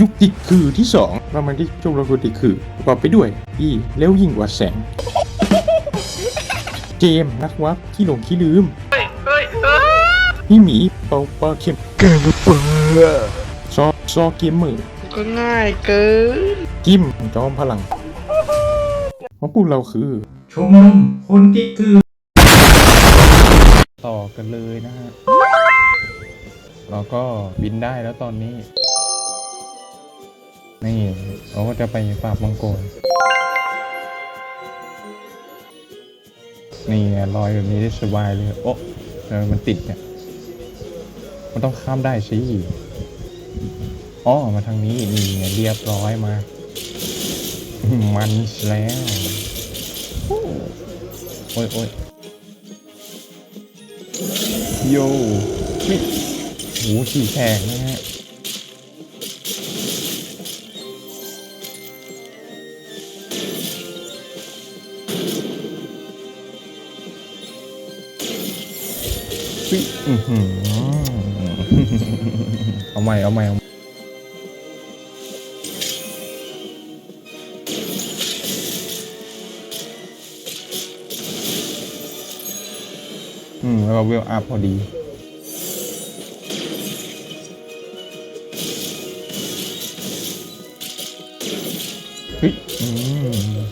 ยุคติดคือที่สองเรามาที่ชมรมคนติดคือประกอบไปด้วยอีแล้วยิ่งกว่าแสง เจมส์นักวับขี้หลงขี้ลืมเฮ้ยเฮ้ยเฮ้ยพี่หมีเปาปลาเข็มแกงเปิดซอซอเกมเมอร์ก็ง่ายเกินกิมจอมพลังเพราะพวกเราคือชมรมคนติดคือ ต่อกันเลยนะฮะเราก็บินได้แล้วตอนนี้ นี่เราก็จะไปปราบมังกรนี่ลอยแบบนี้ได้สบายเลยโอ้ทำไมมันติดเนี่ย มันต้องข้ามได้สิอ๋อมาทางนี้นี่เรียบร้อยมา มันแล้วโอ้ยโอ้ยโย่วิโหขี่แขกนะฮะ อื้อหือเอาใหม่เอาใหม่เอาอืมแล้วก็เวลอัพพอดี เฮ้ยอืม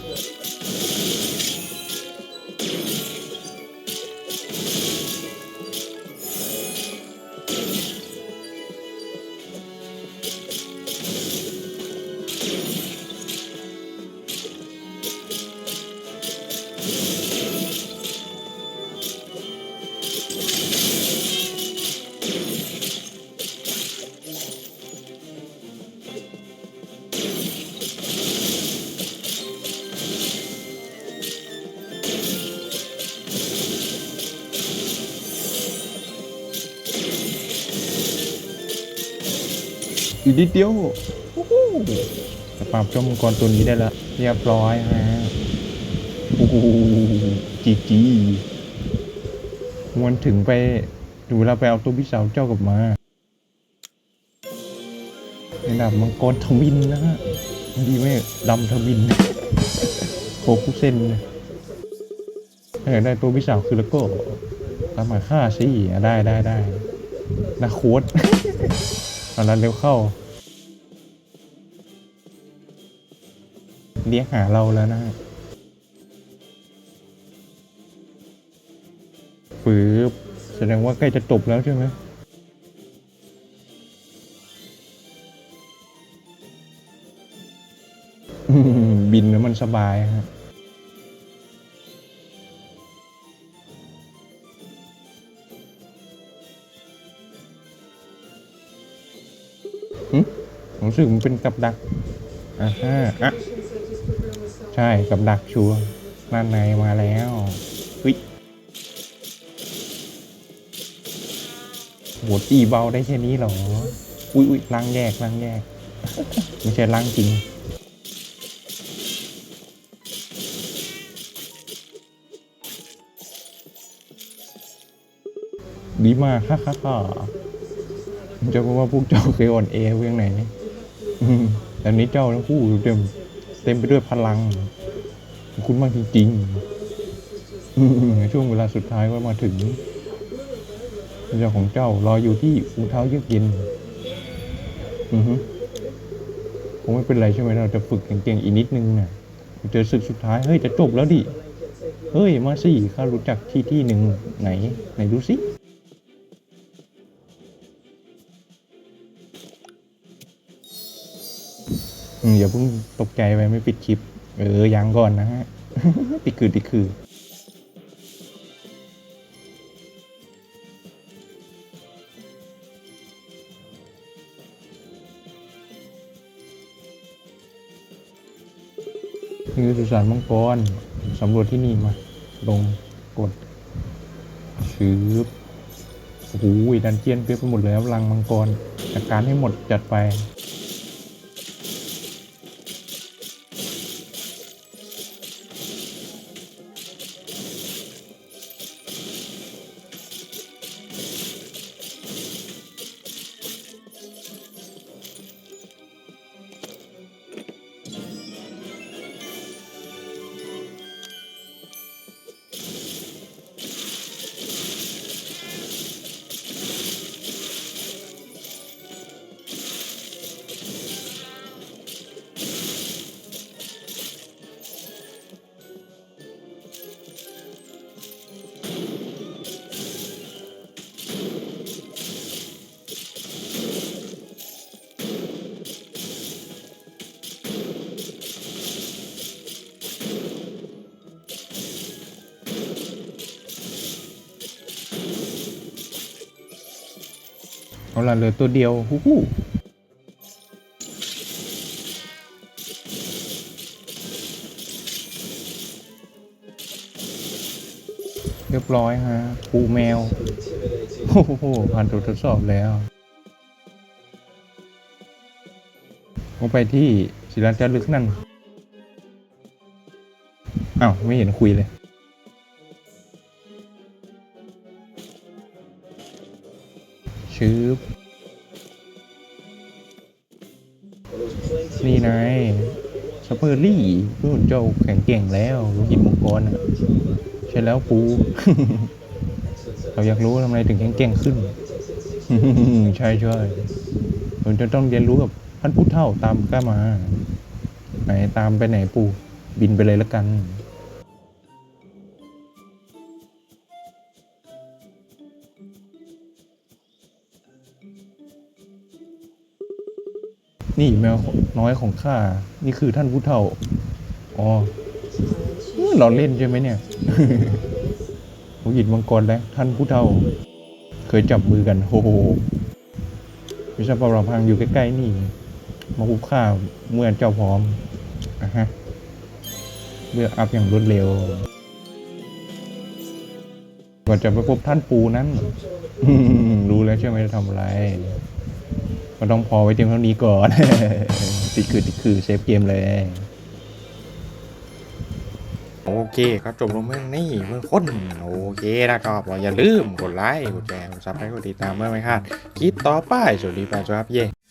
อีกนิดเดียวโอ้โหจะปราบเจ้ามังกรตัวนี้ได้แล้วเรียบร้อยฮะโอ้โหจีจีมันถึงไปดูเราไปเอาตัวพี่สาวเจ้ากลับมาในดาบมังกรทวินนะฮะดีไหมดำทวินโคคุเซนนี่ยถ้าอยากได้ตัวพี่สาวคือแล้วก็ตามมาฆ่าสิอ่ได้ได้ได้นะโค้ด เอาละเร็วเข้า เรียกหาเราแล้วนะฮะฟืบแสดงว่าใกล้จะจบแล้วใช่ไหมอืมบินแล้วมันสบายฮะ รู้สึกมันเป็นกับดักอ่าฮะอะใช่กับดักชัวร์ด้านในมาแล้วเฮ้ยโหตีเบาได้แค่นี้เหรอ อุ้ยอุ้ยล้างแยกล้างแยก ไม่ใช่ล้างจริงดีมากฮ่าฮ่าฮ่าจะบอกว่าพวกเจ้าเคยอ่อนแอเพียงไหน อืมแต่นี้เจ้าทั้งคู่เต็มเต็มไปด้วยพลังคุณมากจริงๆช่วงเวลาสุดท้ายก็มาถึงเจ้าของเจ้ารออยู่ที่อูเท้าเยือกเย็นอือฮึคงไม่เป็นไรใช่ไหมเราจะฝึกเก่งๆอีกนิดนึงน่ะเจอศึกสุดท้ายเฮ้ยจะจบแล้วดิ เฮ้ยมาสิข้ารู้จักที่ที่หนึ่งไหน ไหนดูสิ อืมอย่าเพิ่งตกใจไปไม่ปิดคลิป เออยังก่อนนะฮะ ติดคือติดคือนี่คือสุสานมังกรสำรวจที่นี่มา ลงกดชืบโอ้โหดันเจียนเปียบไปหมดเลยครับรังมังกรจัดการให้หมดจัดไป ละเหลือตัวเดียวฮู้ฮู้เรียบร้อยฮะปูแมว โอ้โห ผ่านตัวทดสอบแล้วลงไปที่ศิลาจารึกนั่น อ้าว ไม่เห็นคุยเลย ชืบ นี่นายสเปอร์รี่รุ่นเจ้าแข็งเก่งแล้วรู้หินมังกรอะใช่แล้วปู เราอยากรู้ทำไมถึงแข็งเก่งขึ้น ใช่ใช่เราจะต้องเรียนรู้กับท่านผู้เฒ่าตามก้ามา ไหนตามไปไหนปูบินไปเลยละกัน นี่แมวน้อยของข้า นี่คือท่านผู้เฒ่า อ๋ออื้อเราเล่นใช่ไหมเนี่ยหูหยินมังกรแล้วท่านผู้เฒ่า เคยจับมือกันโอ้โหวิชาปราพังอยู่ใกล้ๆนี่ มาคุกข้าเมื่อเจ้าพร้อมอะฮะเลือกอัพอย่างรวดเร็ว ก่อนจะไปพบท่านปูนั้น รู้แล้วใช่ไหมจะทำอะไร ก็ต้องพอไว้เตรียมเท่านี้ก่อน ติดคือติดคือเซฟเกมเลย โอเคครับจบลงเมื่อนี้เมื่อคนโอเคนะครับอย่าลืมกดไลค์กดแชร์กดซับสไครต์กดติดตามเมื่อไม่คาดคลิปต่อไปสวัสดีแฟนครับเย่